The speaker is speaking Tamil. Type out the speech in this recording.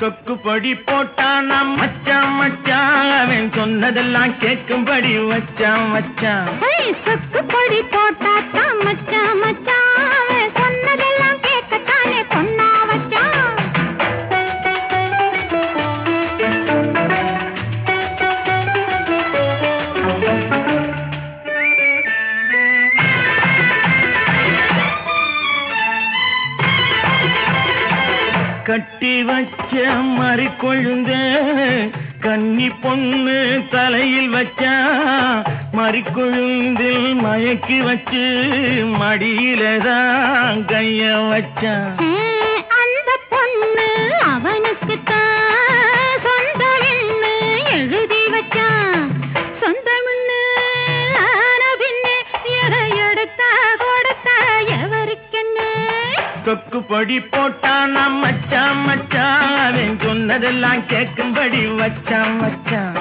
சொக்கு பொடி போட்டானா மச்சான் மச்சான் அவன் சொன்னதெல்லாம் கேட்கும்படி வச்சான் மச்சான் ஏய், சொக்கு பொடி போட்டாத்தான் மச்சான் கட்டி வச்ச மறி கொழுந்த கன்னி பொண்ணு தலையில் வச்சா மறி கொழுந்தில் மயக்கி வச்சு மடியில தான் கைய வச்சான் கொக்கு பொடி போட்டானா மச்சான் மச்சான் அவன் சொன்னதெல்லாம் கேட்கும்படி வச்சான் மச்சான்